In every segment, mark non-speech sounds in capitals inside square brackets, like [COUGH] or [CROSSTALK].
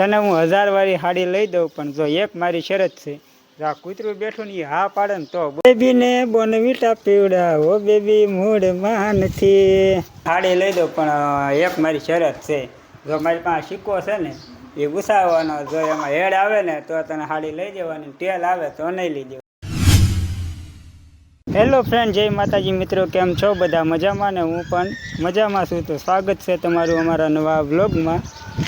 તને હું હજાર વાળી હાડી લઈ દઉં પણ જો એક મારી શરત છે જો આ કૂતરું બેઠું ને હા પાડે ને તો બેબી ને બોનવીટા પીવડાવો બેબી મૂડ નથી હાડી લઈ દઉં પણ એક મારી શરત છે. જો મારી પાસે સિક્કો છે ને એ ઘુસાવવાનો જો એમાં હેડ આવે ને તો તને હાડી લઈ દેવાની તેલ આવે તો નહીં લઈ હેલો ફ્રેન્ડ, જય માતાજી મિત્રો, કેમ છો? બધા મજામાં ને હું પણ મજામાં છું. તો સ્વાગત છે તમારું અમારા નવા વ્લોગમાં.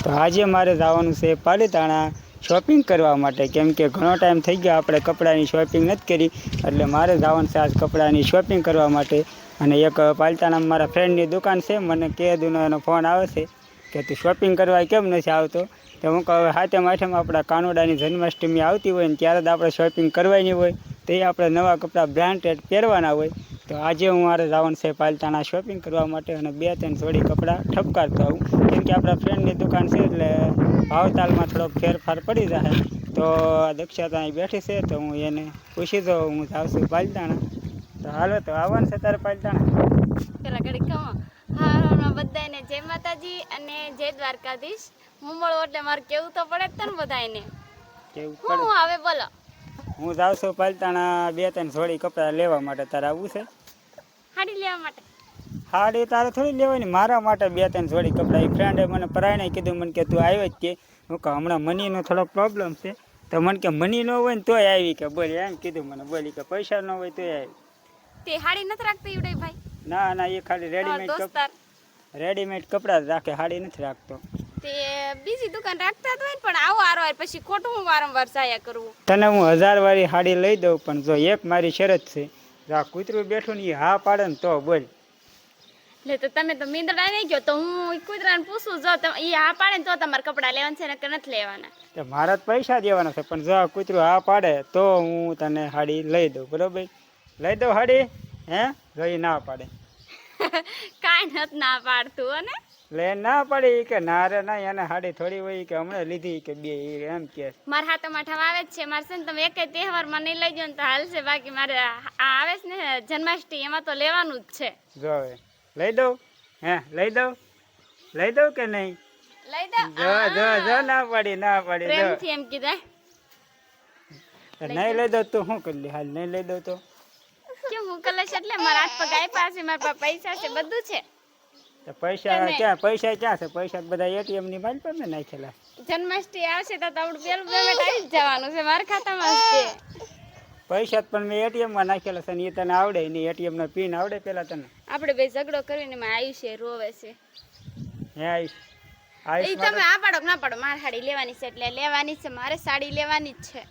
તો આજે મારે જવાનું છે પાલીતાણા શોપિંગ કરવા માટે. કેમ કે ઘણો ટાઈમ થઈ ગયો આપણે કપડાની શોપિંગ નથી કરી, એટલે મારે જવાનું છે આજ કપડાની શોપિંગ કરવા માટે. અને એક પાલીતાણામાં મારા ફ્રેન્ડની દુકાન છે, મને કહેદુનો એનો ફોન આવે છે કે તું શોપિંગ કરવા કેમ નથી આવતો? તો હું કહું હાથે માથેમાં આપણા કાનોડાની જન્માષ્ટમી આવતી હોય ને ત્યારે જ આપણે શોપિંગ કરવાની હોય. તે આપણે નવા કપડાં બ્રાન્ડેડ પહેરવાના હોય તો આજે હું મારે જવાનું છે પાલતાણા શોપિંગ કરવા માટે અને બે ત્રણ જોડી કપડાં ઠપકારતો આવું કેમ કે આપણા ફ્રેન્ડની દુકાન છે એટલે ભાવતાલમાં થોડોક ફેરફાર પડી જાય તો દક્ષતા અહીં બેઠી છે તો હું એને પૂછી દઉં હું જાઉં છું પાલતાણા. તો હાલો તો આવવાનું છે તારે પાલતાણા? પેલા ઘડી કહો. હા બધાને જય માતાજી અને જય દ્વારકાધીશ. હું મળો એટલે મારે કેવું તો પડે જ તને બધાને કેવું હું આવે બોલો. હું જાઉં છું પાલતાણા બે ત્રણ જોડી કપડાં લેવા માટે તારે આવવું છે? હાડી લેવા માટે. હાડી તારે થોડી લેવાની મારા માટે બે ત્રણ જોડી કપડાં. એ ફ્રેન્ડે મને પરાયણે કીધું મને કે તું આવ્યો જ કે. હું કહું હમણાં મનીનો થોડોક પ્રોબ્લેમ છે. તો મને કે મની ન હોય ને તોય આવી કે બોલી એમ કીધું મને બોલી કે પૈસા ન હોય તોય આવી. તે હાડી નથી રાખતી ઈવડે ભાઈ? ના ના એ ખાલી રેડીમેડ રેડીમેડ કપડાં જ રાખે હાડી નથી રાખતો. તે બીજી દુકાન રાખતા જ હોય પણ આવો આરો પછી ખોટું હું વારંવાર જાયા કરવું તને હું હજાર વાળી હાડી લઈ દઉં પણ જો એક મારી શરત છે જો આ કૂતરું બેઠું ને એ હા પાડે ને તો બોલ. એટલે તો તમે તો મીંદડા નહીં ગયો તો હું કુતરાને પૂછું જો તમે એ હા પાડે ને તો તમારે કપડાં લેવાના છે ને કે નથી લેવાના? તો મારા તો પૈસા દેવાના છે પણ જો આ કૂતરું હા પાડે તો હું તને હાડી લઈ દઉં બરોબર? લઈ દઉં હાડી હે? જો એ ના પાડે. કાંઈ નત ના પાડતું અને લે ના પડી કે ના રે ના એને હાડી થોડી હોય કે હમણાં લીધી કે બે એમ કે. મારા હાથમાં માઠા આવે જ છે મારે છે ને તમે એક તહેવારમાં નહીં લઈ જાવ તો હાલશે બાકી મારે આ આવે છે ને જન્માષ્ટમી એમાં તો લેવાનું જ છે. જો હવે. લઈ દઉં? હે લઈ દઉં? લઈ દઉં કે નહીં? લઈ દઉં? જો જો જો ના પડી ના પડી પ્રેમથી એમ કીધા નહીં લઈ દઉં તો શું કરી લે? હાલ નહીં લઈ દઉં તો? હું કલશ એટલે મારા હાથ પગ આપ્યા છે મારા પાસે પૈસા છે બધું છે. તો પૈસા ક્યાં પૈસા ક્યાં છે? પૈસા બધા એટીએમની મારી પર નાખેલા જન્માષ્ટમી આવશે તો તમારું પેલું પેમેન્ટ આવી જ જવાનું છે મારા ખાતામાં છે. પૈસા પણ મેં એટીએમમાં નાખેલા છે ને એ તને આવડે ને એટીએમ નો પિન આવડે પેલા તને. આપણે બે ઝઘડો કરીને એમાં છે રોવે છે. હે આઈશ એ તમે આ પાડો ના પાડો મારે સાડી લેવાની છે એટલે લેવાની છે મારે સાડી લેવાની જ છે.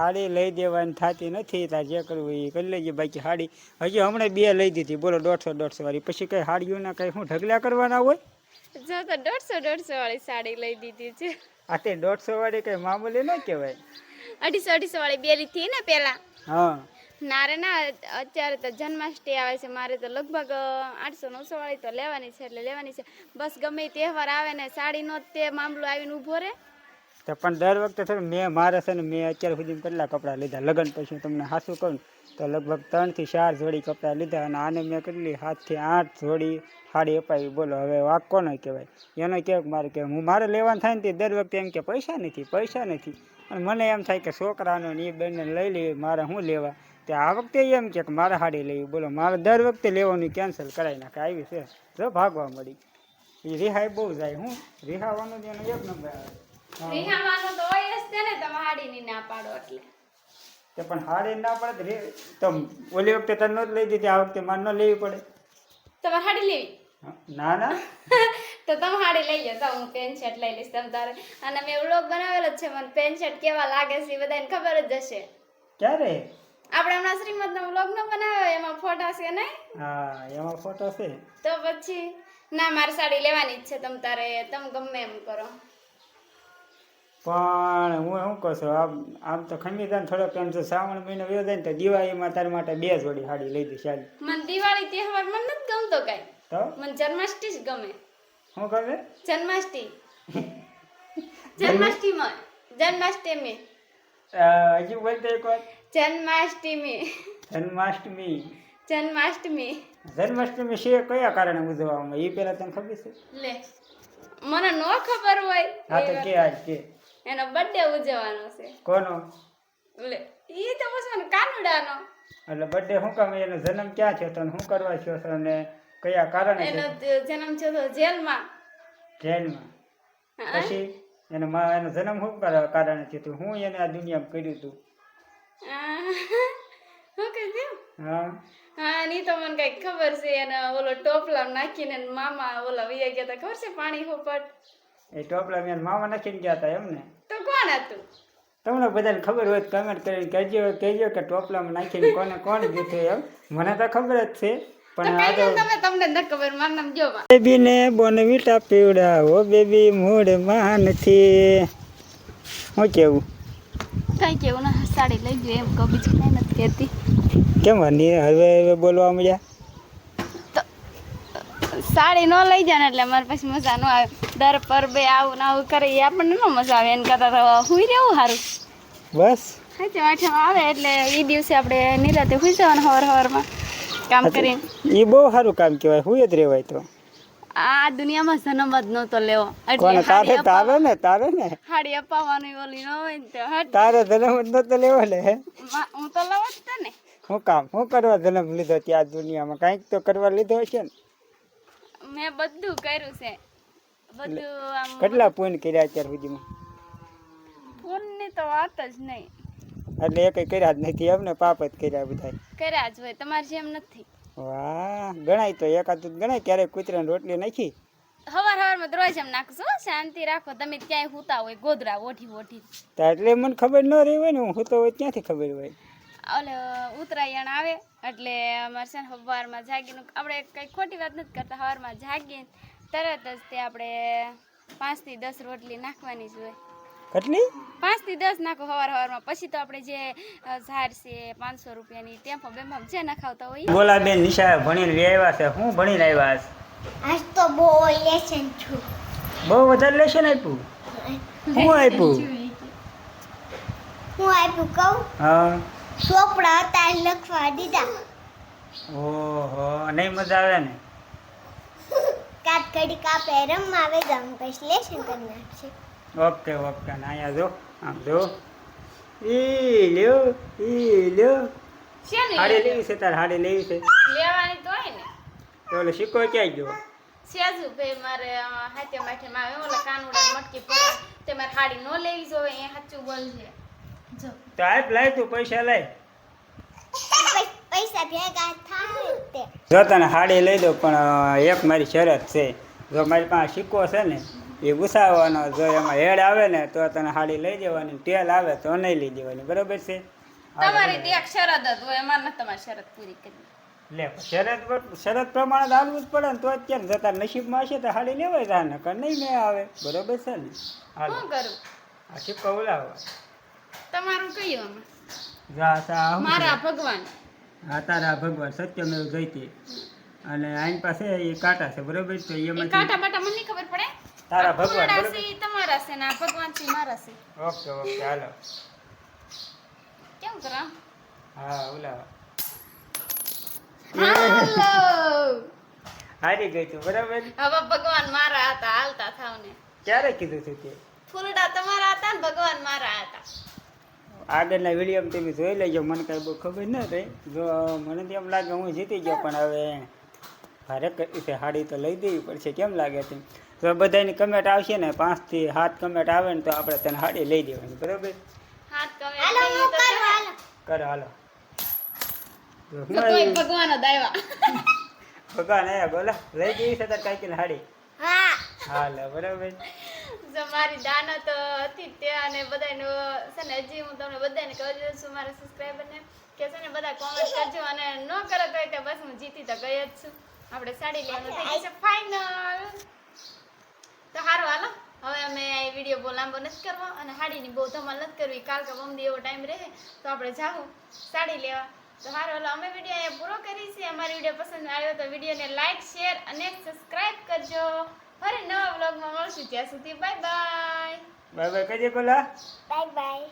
હાડી લઈ દેવાની થતી નથી તાર જે કરવું એ કરી લેજે બાકી હાડી. હજી હમણાં બે લઈ દીધી બોલો દોઢસો દોઢસો વાળી. પછી કઈ હાડીઓના કઈ હું ઢગલા કરવાના હોય? જો તો દોઢસો દોઢસો વાળી સાડી લઈ દીધી છે. આ તે દોઢસો વાળી કઈ મામૂલી ન કહેવાય. અઢીસો અઢીસો વાળી બેલી થી ને પેલા. હા. નારે ના અત્યારે તો જન્માષ્ટમી આવે છે મારે તો લગભગ આઠસો નવસો વાળી તો લેવાની છે એટલે લેવાની છે. બસ ગમે તહેવાર આવે ને સાડીનો નો તે મામલો આવીને ઊભો રહે. તો પણ દર વખતે થોડું મેં, મારે છે ને મેં અત્યાર સુધી કેટલા કપડાં લીધા? લગ્ન પછી હું તમને હાસું કહું તો લગભગ ત્રણથી ચાર જોડી કપડાં લીધા અને આને મેં કેટલી? સાતથી આઠ જોડી સાડી અપાવી. બોલો, હવે વાક કોનો કહેવાય? એનો કહેવાય મારે કે હું, મારે લેવાનું થાય ને તે દર વખતે એમ કે પૈસા નથી પૈસા નથી. અને મને એમ થાય કે છોકરાનો ને એ બંને લઈ લઈએ મારે શું લેવા? તે આ વખતે એમ કે કે મારે સાડી લેવી. બોલો, મારે દર વખતે લેવાનું કેન્સલ કરાવી નાખે. આવી છે. જો ભાગવા મળી. એ રિહાઈ બહુ જાય. હું રિહાવાનું જ એનો એક નંબર આવે. હા. રિહાવાનું તો હોય જ તે ને તમે હાડીની ના પાડો એટલે. તે પણ હાડી ના પડે તો રે- તો ઓલી વખતે તને નહોતી લઈ દીધી આ વખતે માન ન લેવી પડે. તમારે હાડી લેવી? ના ના. [LAUGHS] તો તમે હાડી લઈ લો તો હું પેન્ટ શર્ટ લઈ લઈશ તમ તારે. અને મેં વ્લોગ બનાવેલો છે મને પેન શર્ટ કેવા લાગે છે એ બધાને ખબર જ હશે. ક્યારે? આપણે હમણાં શ્રીમદનો વ્લોગ નો બનાવ્યો એમાં ફોટા છે નહીં? હા એમાં ફોટા છે. તો પછી ના મારે સાડી લેવાની જ છે તમ તારે તમે ગમે એમ કરો. પણ હું શું કહું છું આમ આમ તો ખંડીદાન થોડોક એમ તો શ્રાવણ મહિનો વ્યો જાય ને તો દિવાળીમાં તારા માટે બે જોડી સાડી લઈ દઈશ ચાલ મને દિવાળી તહેવાર મને નથી ગમતો કાંઈ. તો? મને જન્માષ્ટમી જ ગમે. શું ગમે જન્માષ્ટમી. [LAUGHS] જન્માષ્ટમીમાં. જન્માષ્ટમી. હજી બોલતો એક વાર. જન્માષ્ટમી. જન્માષ્ટમી. જન્માષ્ટમી. જન્માષ્ટમી છે કયા કારણે ઉજવવામાં? એ પેલા તને ખબર છે? લે. મને નો ખબર હોય. હા તો કે આજ કે. એનો બર્થડે ઉજવવાનો છે. કોનો? એટલે ઈ તો પૂછવાનું કાનુડાનો. એટલે બર્થડે શું કામ એનો જન્મ ક્યાં થયો તો શું કરવા થયો છે અને કયા કારણે એનો જન્મ થયો તો જેલમાં. જેલમાં. પછી એનો મા એનો જન્મ શું કરવા કારણે થયો તો? હું એને આ દુનિયામાં કર્યું હતું આ, શું કીધું હા. હા ની તો મને કઈ ખબર છે એને ઓલો ટોપલા નાખીને મામા ઓલા વૈયા ગયા હતા ખબર છે પાણી હોપટ? એ ટોપલા મેં મામા નાખીને ગયા હતા એમને તો કોણ હતું? તમને બધાને ખબર હોય તો કમેન્ટ કરીને કહેજો કહેજો કે ટોપલામાં નાખીને કોને કોણ દીધું એમ. મને તો ખબર જ છે પણ આ તો તમને ન ખબર મારું નામ જોવા. બેબીને બોનવીટા પીવડાવો બેબી મૂડમાં માનથી હું કેવું? કઈ કેવું ના સાડી લઈ ગયો એમ કહું બીજું કઈ નથી કહેતી. કેમ હની હવે હવે બોલવા મળ્યા સાડી ન લઈ જાય એટલે મારી પાસે મજા ન આવે. દર પર બે આવું ને આવું કરે એ આપણને ન મજા આવે. એને કરતા તો હુઈ રહેવું સારું બસ. સાચે આઠમ આવે એટલે એ દિવસે આપણે નિરાતે હુઈ જવાનું હવાર હવારમાં કામ કરીને. એ બહુ સારું કામ કહેવાય હુઈ જ રહેવાય તો. આ દુનિયામાં જન્મ જ નહોતો લેવો. એટલે તારે તારે ને તારે ને? હાડી અપાવવાની ઓલી ન હોય ને તો તારે જન્મ જ નતો લેવો લે. મા- હું તો લવ જ તે ને હું કામ હું કરવા જન્મ લીધો ત્યાં દુનિયામાં? કાંઈક તો કરવા લીધો હશે ને. મેં બધું કર્યું છે. બધું આમ કેટલા ફોન કર્યા અત્યાર સુધીમાં? ફોનની તો વાત જ નહીં. એટલે એ કંઈ કર્યા જ નથી એમને પાપ જ કર્યા બધા કર્યા જ હોય તમારે જેમ નથી. વાહ ગણાય તો એકાદ ગણાય ક્યારેક કૂતરાને રોટલી નાખી. હવાર હવારમાં દરવાજ એમ નાખશો શાંતિ રાખો તમે ક્યાંય હુતા હોય ગોદરા ઓઠી ઓઠી એટલે મને ખબર ન રહી હોય ને હું તો હોય ત્યાંથી ખબર હોય. ઓલે ઉત્તરાયણ આવે એટલે અમારે છે ને સવારમાં જાગીને આપણે કંઈ ખોટી વાત નથી કરતા સવારમાં જાગીને તરત જ તે આપણે પાંચથી દસ રોટલી નાખવાની જ હોય. કેટલી? પાંચથી દસ નાખો સવાર સવારમાં પછી તો આપણે જે ઝાડ છે પાંચસો રૂપિયાની ટેમ્પો બેમ્પો જે નખાવતા હોય. બોલા બેન નિશા ભણીને લઈ આવ્યા છે. હું ભણીને આવ્યા છે આજ તો બહુ લેસન છું. બહુ વધારે લેશન આપ્યું? હું આપ્યું? હું આપ્યું કહું? હા. ચોપડા હતા લખવા દીધા. ઓહો નહીં મજા આવે ને? કાટ પેરમ રમવા આવે ગામ લેસન કરી નાખશે ઓકે ઓકે. ના અહીંયા જો આમ જો. ઈ લ્યો ઈ લ્યો. શેની? હાડી લેવી છે તારે હાડી લેવી છે. લેવાની તો હોય ને. ઓલો સિક્કો ક્યાંય ગયો? સેજુ ભાઈ મારે હાથે માથે માં આવે ઓલા કાનુડા મટકી પડે તે મારે હાડી નો લેવી જોવે એ સાચું બોલજે. જો. તો આપ લાય તું પૈસા લાય. પૈ- પૈસા ભેગા થાય તે. જો તને હાડી લઈ દો પણ એક મારી શરત છે. જો મારી પાસે સિક્કો છે ને એ ગુસાવવાનો જો એમાં હેડ આવે ને તો તને હાડી લઈ જવાની તેલ આવે તો નહીં લઈ જવાની બરોબર છે? તમારી તો એક શરત જ હોય તમારી શરત પૂરી કરી લે શરત શરત પ્રમાણે હાલવું જ પડે ને તો અત્યારે જતા નસીબમાં હશે તો હાડી લેવાય જાય ને કર નહીં મેં આવે. બરોબર છે ને? હાલ. શું કરું? આ સિક્કો ઉલાવો. તમારું કયું આમાં? જા સા મારા ભગવાન. આ તારા ભગવાન સત્યમેવ જયતે. અને આની પાસે એ કાંટા છે બરોબર? તો એમાંથી કાંટા બાટા મને ખબર પડે? તારા ભગવાન તમારા બરોબર? છે ઈ તમારા છે ને ભગવાન છે મારા છે. Okay okay hello. કેમ કરા? હા ઓલા. હાલો. હારી ગઈ તું બરાબર? હવે ભગવાન મારા હતા હાલતા થાવ ને ક્યારે કીધું તું તે? ફૂલડા તમારા હતા ને ભગવાન મારા હતા. આગળના વિડીયોમાં તમે જોઈ લેજો મને કાંઈ બહુ ખબર ન રહી. જો મને તો એમ લાગે હું જીતી ગયો પણ હવે ભારે કરી છે હાડી તો લઈ દેવી પડશે કેમ લાગે છે? જો બધાની કમેન્ટ આવશે ને પાંચથી સાત કમેન્ટ આવે ને તો આપણે તને હાડી લઈ દેવાની બરાબર? કરું હાલો કરો હાલો. તો હું તો તોય આવી- [LAUGHS] ભગવાન ભગવાન આયા બોલા. લઈ દેવી છે તાર કાંઈક હાડી. હા. હાલો બરાબર. [LAUGHS] જો મારી તો હતી ત્યાં અને બધાને છે ને હજી હું તમને બધાને કહી દઉં છું મારા સબસ્ક્રાઈબરને કે છે ને બધા કોમેન્ટ કરજો અને ન કરો તો તે બસ હું જીતી તો ગઈ જ છું. આપણે સાડી લેવાનું થઈ ગયું છે ફાઇનલ તો સારું હાલો. હવે અમે આ વીડિયો બહુ લાંબો નથી કરવો અને સાડીની બહુ ધમાલ નથી કરવી કાલ કે મમ્મી એવો ટાઈમ રહે તો આપણે જાવું સાડી લેવા. તો સારું હાલો અમે વીડિયો અહીંયા પૂરો કરી છે અમારો વીડિયો પસંદ આવ્યો તો વિડીયોને લાઈક શેર અને સબસ્ક્રાઇબ કરજો. ફરી નવા વ્લોગમાં મળશું. ત્યાં સુધી બાય બાય બાય બાય કહીએ બોલા બાય બાય